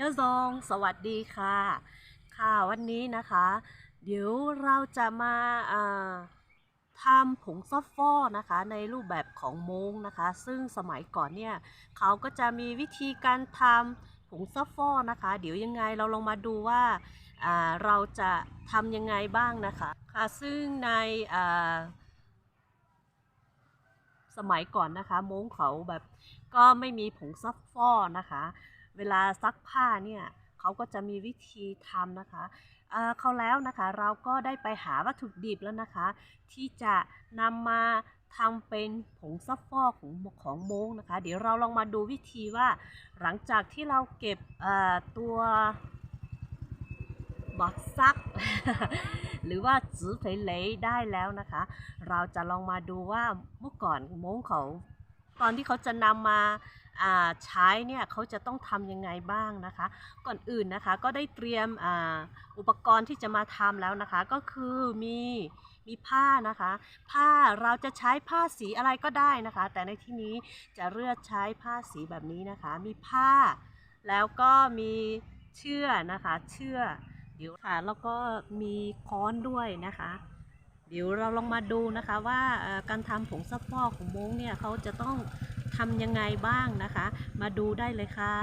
ยอซองสวัสดีค่ะ ค่ะวันนี้นะคะ เดี๋ยวเราจะมาาทำผงซัฟฟอร์นะคะในรูปแบบของมงนะคะ ซึ่งสมัยก่อนเนี่ยเขาก็จะมีวิธีการทำผงซัฟฟอร์นะคะ เดี๋ยวยังไงเราลองมาดูว่าาเราจะทำยังไงบ้างนะคะค่ะซึ่งในสมัยก่อนนะคะมงเขาแบบก็ไม่มีผงซัฟฟอร์นะคะ เวลาซักผ้าเนี่ยเขาก็จะมีวิธีทำนะคะเอ่อเขาแล้วนะคะเราก็ได้ไปหาวัตถุดิบแล้วนะคะ ที่จะนำมาทำเป็นผงซัฟฟอกของของโมงนะคะ เดี๋ยวเราลองมาดูวิธีว่า หลังจากที่เราเก็บตัวบักซัก หรือว่าจื้อเพลเลได้แล้วนะคะ เราจะลองมาดูว่าเมื่อก่อนโมงเขา ตอนที่เขาจะนำมาอ่าใช้เนี่ยเขาจะต้องทำยังไงบ้างนะคะ ก่อนอื่นนะคะก็ได้เตรียมออุปกรณ์ที่จะมาทำแล้วนะคะ ก็คือมีมีผ้านะคะ ผ้าเราจะใช้ผ้าสีอะไรก็ได้นะคะ แต่ในที่นี้จะเลือกใช้ผ้าสีแบบนี้นะคะ มีผ้า แล้วก็มีเชือกนะคะ เชือกเดี๋ยวค่ะแล้วก็มีค้อนด้วยนะคะ เดี๋ยวเราลองมาดูนะคะว่าการทำผงซักฟอกของม้งเนี่ยเขาจะต้องทำยังไงบ้างนะคะ มาดูได้เลยค่ะ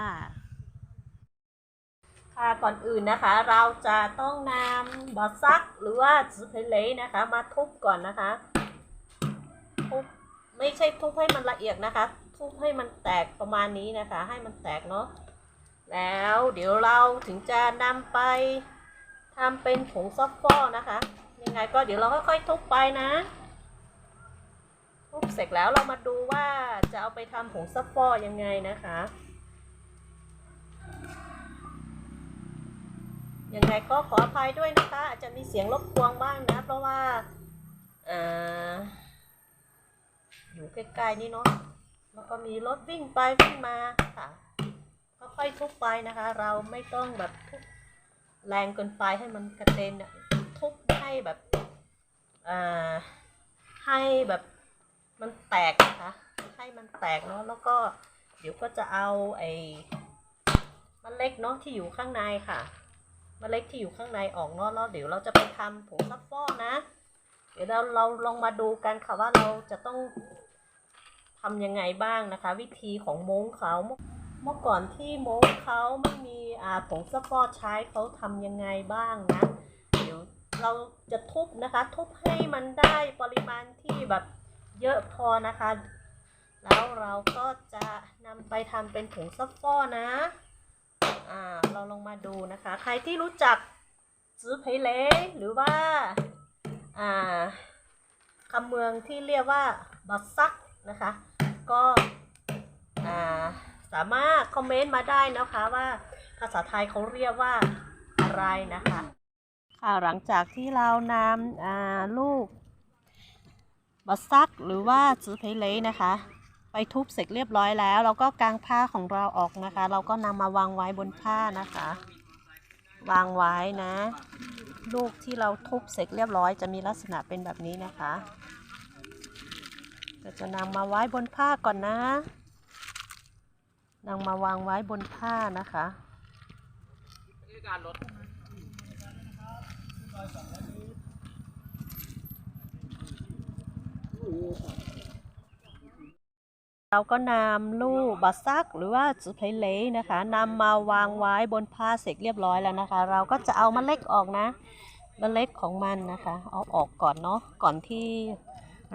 ค่ะก่อนอื่นนะคะเราจะต้องนำบอซักหรือว่าจือเลยนะคะ มาทุบก่อนนะคะทุบไม่ใช่ทุบให้มันละเอียดนะคะ ทุบให้มันแตกประมาณนี้นะคะ ให้มันแตกเนาะแล้วเดี๋ยวเราถึงจะนำไปทำเป็นผงซักฟอกนะคะ ยังไงก็เดี๋ยวเราค่อยๆทุบไปนะทุบเสร็จแล้วเรามาดูว่าจะเอาไปทำผงซัฟฟอร์ยังไงนะคะ ยังไงก็ขออภัยด้วยนะคะ อาจจะมีเสียงรบกวนบ้างนะ เพราะว่าอ่ออยู่ใกล้ๆนี่เนาะแล้วก็มีรถวิ่งไปวิ่งมาค่ะค่อยๆทุบไปนะคะ เราไม่ต้องแบบทุบแรงเกินไปให้มันกระเด็นอะ ทุบให้แบบอ่าให้แบบมันแตกนะคะให้มันแตกเนาะแล้วก็เดี๋ยวก็จะเอาไอ้มันเล็กเนาะที่อยู่ข้างในค่ะมเล็ดที่อยู่ข้างในออกเนาะแล้วเดี๋ยวเราจะไปทำผงซักฟอกนะ เดี๋ยวเราเราลองมาดูกันค่ะว่าเราจะต้องทำยังไงบ้างนะคะ วิธีของม้งเขาเมื่อเมื่อก่อนที่ม้งเขาไม่มีอ่าผงซักฟอกใช้เขาทำยังไงบ้างนะ เราจะทุบนะคะ ทุบให้มันได้ปริมาณที่แบบเยอะพอนะคะ แล้วเราก็จะนำไปทำเป็นผงซักฟอกนะอ่าเราลองมาดูนะคะ ใครที่รู้จักซื้อเพลหรือว่าอ่าคำเมืองที่เรียกว่าบัสซักนะคะ ก็อ่าสามารถคอมเมนต์มาได้นะคะว่าภาษาไทยเขาเรียกว่าอะไรนะคะ ค่ะหลังจากที่เรานำลูกบัสซักหรือว่าซื้อเพลนะคะ ไปทุบเสร็จเรียบร้อยแล้ว เราก็กางผ้าของเราออกนะคะ เราก็นำมาวางไว้บนผ้านะคะ วางไว้นะ ลูกที่เราทุบเสร็จเรียบร้อย จะมีลักษณะเป็นแบบนี้นะคะก็จะนำมาไว้บนผ้าก่อนนะนำมาวางไว้บนผ้านะคะ เราก็นำลูกบัสซักหรือว่าจุเพลเลนะคะนำมาวางไว้บนผ้าเสร็จเรียบร้อยแล้วนะคะ เราก็จะเอาเมล็ดออกนะเมล็ดของมันนะคะ เอาออกก่อนเนาะก่อนที่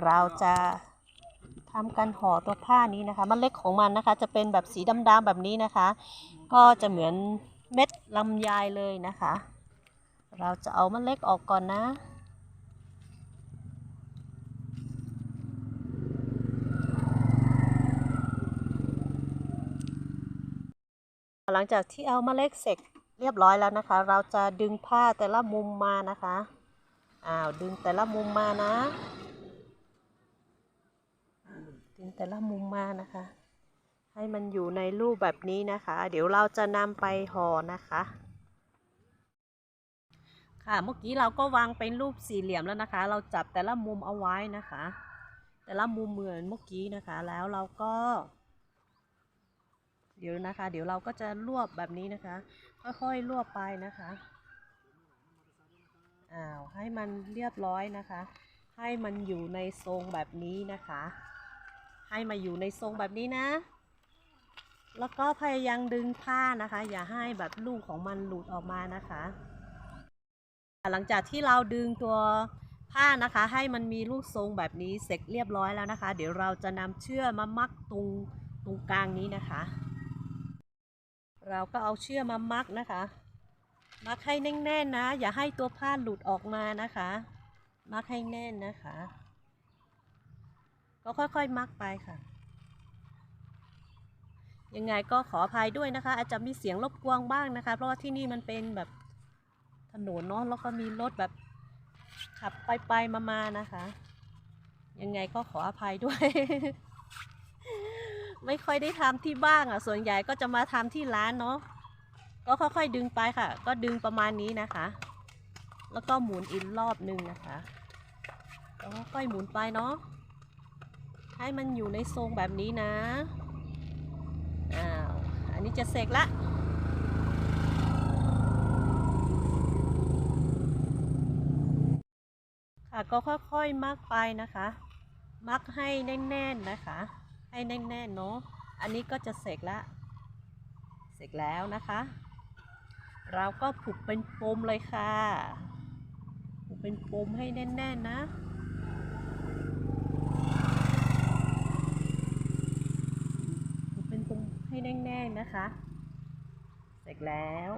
เราจะทำการห่อตัวผ้านี้นะคะเมล็ดของมันนะคะ จะเป็นแบบสีดำๆแบบนี้นะคะ ก็จะเหมือนเม็ดลำไยเลยนะคะ เราจะเอาเมล็ดออกก่อนนะหลังจากที่เอาเล็ดเสร็จเรียบร้อยแล้วนะคะ เราจะดึงผ้าแต่ละมุมมานะคะ อ้าวดึงแต่ละมุมมานะ ดึงแต่ละมุมมานะคะ ให้มันอยู่ในรูปแบบนี้นะคะ เดี๋ยวเราจะนำไปห่อนะคะ ค่ะ เมื่อกี้เราก็วางเป็นรูปสี่เหลี่ยมแล้วนะคะ เราจับแต่ละมุมเอาไว้นะคะ แต่ละมุมเหมือนเมื่อกี้นะคะ แล้วเราก็ เดี๋ยวนะคะ เดี๋ยวเราก็จะรวบแบบนี้นะคะ ค่อยๆรวบไปนะคะ อ้าว ให้มันเรียบร้อยนะคะ ให้มันอยู่ในทรงแบบนี้นะคะ ให้มาอยู่ในทรงแบบนี้นะแล้วก็พยายามดึงผ้านะคะ อย่าให้แบบลูกของมันหลุดออกมานะคะ หลังจากที่เราดึงตัวผ้านะคะให้มันมีลูกทรงแบบนี้เสร็จเรียบร้อยแล้วนะคะ เดี๋ยวเราจะนำเชือกมามัดตรงตรงกลางนี้นะคะ เราก็เอาเชือกมามัดนะคะ มัดให้แน่นๆนะ อย่าให้ตัวผ้าหลุดออกมานะคะ มัดให้แน่นนะคะ ก็ค่อยๆมัดไปค่ะ ยังไงก็ขออภัยด้วยนะคะ อาจจะมีเสียงรบกวนบ้างนะคะ เพราะว่าที่นี่มันเป็นแบบ ถนนเนาะแล้วก็มีรถแบบขับไปไปมามานะคะ ยังไงก็ขออภัยด้วย ไม่ค่อยได้ทำที่บ้านอะ ส่วนใหญ่ก็จะมาทำที่ร้านเนาะก็ค่อยๆดึงไปค่ะ ก็ดึงประมาณนี้นะคะ แล้วก็หมุนอีกรอบหนึ่งนะคะแล้วก็ค่อยหมุนไปเนาะให้มันอยู่ในทรงแบบนี้นะอ้าวอันนี้จะเสร็จละ ค่ะก็ค่อยๆมักไปนะคะ มักให้แน่นๆนะคะ ให้แน่นๆเนาะอันนี้ก็จะเสร็จละเสร็จแล้วนะคะ เราก็ผูกเป็นปมเลยค่ะผูกเป็นปมให้แน่นๆนะผูกเป็นปมให้แน่นๆนะคะ เสร็จแล้ว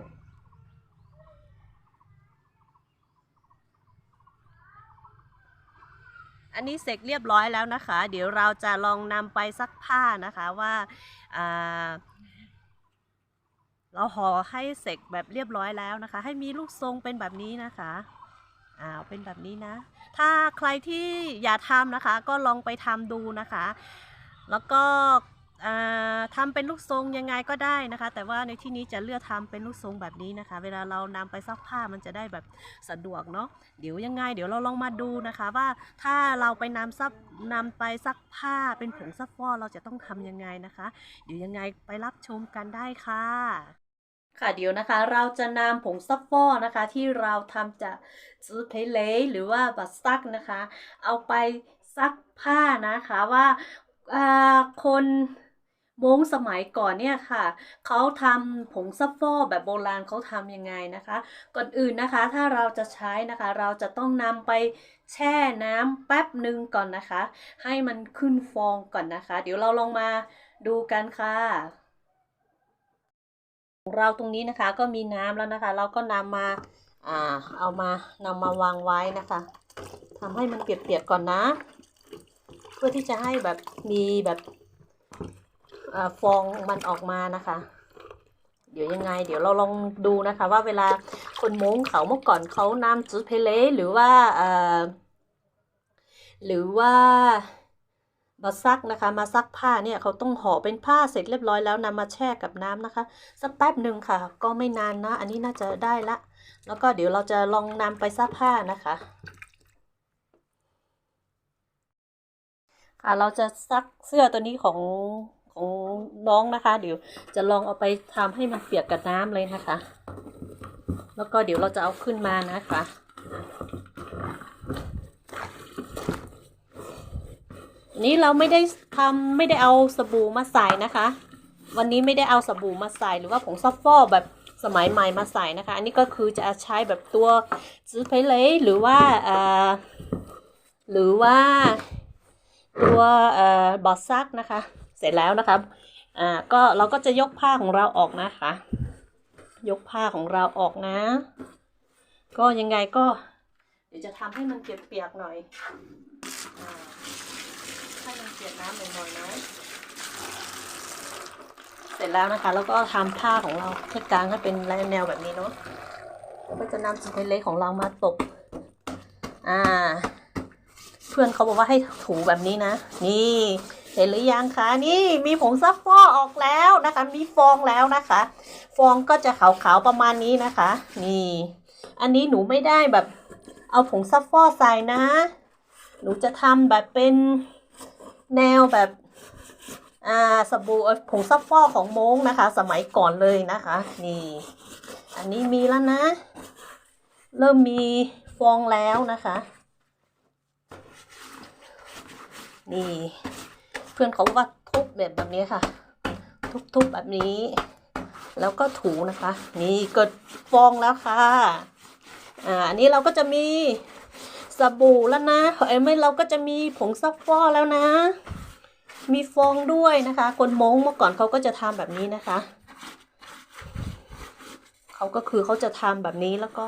อันนี้เสร็จเรียบร้อยแล้วนะคะ เดี๋ยวเราจะลองนำไปซักผ้านะคะว่าเราห่อให้เสร็จแบบเรียบร้อยแล้วนะคะ ให้มีลูกทรงเป็นแบบนี้นะคะอ้าวเป็นแบบนี้นะ ถ้าใครที่อยากทำนะคะ ก็ลองไปทำดูนะคะ แล้วก็ ทำเป็นลูกทรงยังไงก็ได้นะคะ แต่ว่าในที่นี้จะเลือกทำเป็นลูกทรงแบบนี้นะคะ เวลาเรานำไปซักผ้ามันจะได้แบบสะดวกเนาะเดี๋ยวยังไง เดี๋ยวเราลองมาดูนะคะว่าถ้าเราไปนำซักนำไปซักผ้าเป็นผงซักฟอกเราจะต้องทำยังไงนะคะ เดี๋ยวยังไงไปรับชมกันได้ค่ะค่ะเดี๋ยวนะคะเราจะนำผงซักฟอกนะคะ ที่เราทำจากซูเพเลหรือว่าบัตซักนะคะ เอาไปซักผ้านะคะว่าคน ม้งสมัยก่อนเนี่ยค่ะเขาทำผงซักฟอกแบบโบราณเขาทำยังไงนะคะ ก่อนอื่นนะคะถ้าเราจะใช้นะคะ เราจะต้องนำไปแช่น้ำแป๊บหนึ่งก่อนนะคะ ให้มันขึ้นฟองก่อนนะคะ เดี๋ยวเราลองมาดูกันค่ะของเราตรงนี้นะคะก็มีน้ำแล้วนะคะ เราก็นำมาอ่าเอามานำมาวางไว้นะคะทำให้มันเปียกๆก่อนนะ เพื่อที่จะให้แบบมีแบบ ฟองมันออกมานะคะ เดี๋ยวยังไง เดี๋ยวเราลองดูนะคะ ว่าเวลาคนม้งเขาเมื่อก่อนเขานำจูเพเลหรือว่าหรือว่ามาซักนะคะ มาซักผ้าเนี่ยเขาต้องห่อเป็นผ้าเสร็จเรียบร้อยแล้วนำมาแช่กับน้ำนะคะ สักแป๊บหนึ่งค่ะ ก็ไม่นานนะ อันนี้น่าจะได้ละ แล้วก็เดี๋ยวเราจะลองนำไปซักผ้านะคะค่ะเราจะซักเสื้อตัวนี้ของ ของน้องนะคะ เดี๋ยวจะลองเอาไปทำให้มันเปียกกับน้ำเลยนะคะ แล้วก็เดี๋ยวเราจะเอาขึ้นมานะคะ นี้เราไม่ได้ทำไม่ได้เอาสบู่มาใส่นะคะ วันนี้ไม่ได้เอาสบู่มาใส่หรือว่าผงซัฟฟอกแบบสมัยใหม่มาใส่นะคะ อันนี้ก็คือจะใช้แบบตัวซื้อเพลยหรือว่าอ่อหรือว่าตัวเอ่อบอสซักนะคะ เสร็จแล้วนะคะอ่าก็เราก็จะยกผ้าของเราออกนะคะ ยกผ้าของเราออกนะ ก็ยังไงก็ เดี๋ยวจะทำให้มันเปียกๆหน่อยอให้มันเปียกน้ำหน่อยๆนะเสร็จแล้วนะคะ แล้วก็ทำผ้าของเราให้กลางให้เป็นแนวแบบนี้เนาะก็จะนำสเปรย์เล็กของเรามาตบอ่า เพื่อนเขาบอกว่าให้ถูแบบนี้นะ นี่ เห็นหรือยังคะนี่มีผงซักฟอกออกแล้วนะคะ มีฟองแล้วนะคะ ฟองก็จะขาวๆประมาณนี้นะคะ นี่ อันนี้หนูไม่ได้แบบ เอาผงซักฟอกใส่นะ หนูจะทำแบบเป็นแนวแบบอ่าสบู่ผงซักฟอกของโม้งนะคะ สมัยก่อนเลยนะคะ นี่ อันนี้มีแล้วนะ เริ่มมีฟองแล้วนะคะ นี่ เพื่อนเขาว่าทุบแบบแบบนี้ค่ะ ทุบๆแบบนี้ แล้วก็ถูนะคะ นี่เกิดฟองแล้วค่ะอ่าอันนี้เราก็จะมีสบู่แล้วนะเอ้ยไม่เราก็จะมีผงซักฟอกแล้วนะ มีฟองด้วยนะคะ คนมงเมื่อก่อนเขาก็จะทำแบบนี้นะคะเขาก็คือเขาจะทำแบบนี้แล้วก็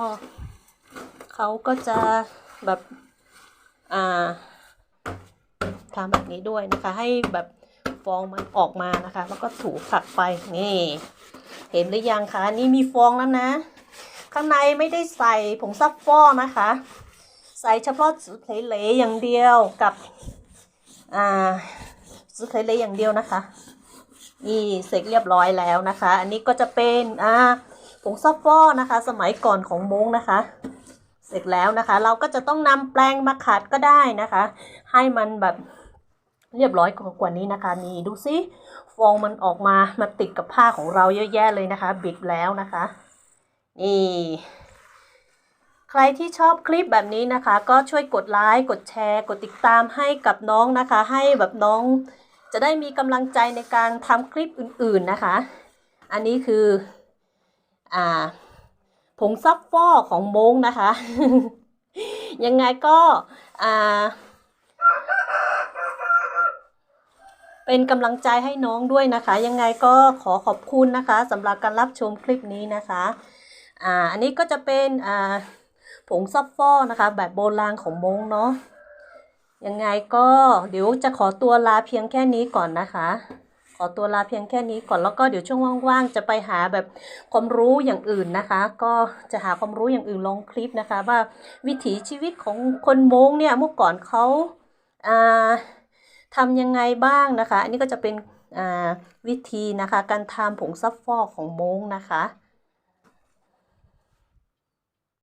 เขาก็จะแบบอ่า ทำแบบนี้ด้วยนะคะ ให้แบบฟองมันออกมานะคะ แล้วก็ถูขัดไปนี่ เห็นหรือยังคะนี่มีฟองแล้วนะ ข้างในไม่ได้ใส่ผงซักฟอกนะคะ ใส่เฉพาะสุเลๆอย่างเดียวกับอ่าสุเลๆอย่างเดียวนะคะนี่เสร็จเรียบร้อยแล้วนะคะ อันนี้ก็จะเป็นอ่าผงซักฟอกนะคะ สมัยก่อนของมงนะคะเสร็จแล้วนะคะ เราก็จะต้องนำแปรงมาขัดก็ได้นะคะ ให้มันแบบ เรียบร้อยกว่านี้นะคะ นี่ดูสิฟองมันออกมามาติดกับผ้าของเราเยอะแยะเลยนะคะ บิดแล้วนะคะ นี่ ใครที่ชอบคลิปแบบนี้นะคะ ก็ช่วยกดไลค์กดแชร์ กดติดตามให้กับน้องนะคะ ให้แบบน้องจะได้มีกำลังใจในการทำคลิปอื่นๆนะคะ อันนี้คืออ่าผงซักฟอกของโม้งนะคะ ยังไงก็อ่า เป็นกำลังใจให้น้องด้วยนะคะ ยังไงก็ขอขอบคุณนะคะสำหรับการรับชมคลิปนี้นะคะอ่าอันนี้ก็จะเป็นอ่าผงซับฟอกนะคะ แบบโบราณของมงเนาะยังไงก็เดี๋ยวจะขอตัวลาเพียงแค่นี้ก่อนนะคะ ขอตัวลาเพียงแค่นี้ก่อนแล้วก็เดี๋ยวช่วงว่างๆจะไปหาแบบความรู้อย่างอื่นนะคะ ก็จะหาความรู้อย่างอื่นลงคลิปนะคะ ว่าวิถีชีวิตของคนมงเนี่ยเมื่อก่อนเขาอ่า ทำยังไงบ้างนะคะ อันนี้ก็จะเป็นวิธีนะคะ การทำผงซับฟอกของมงนะคะ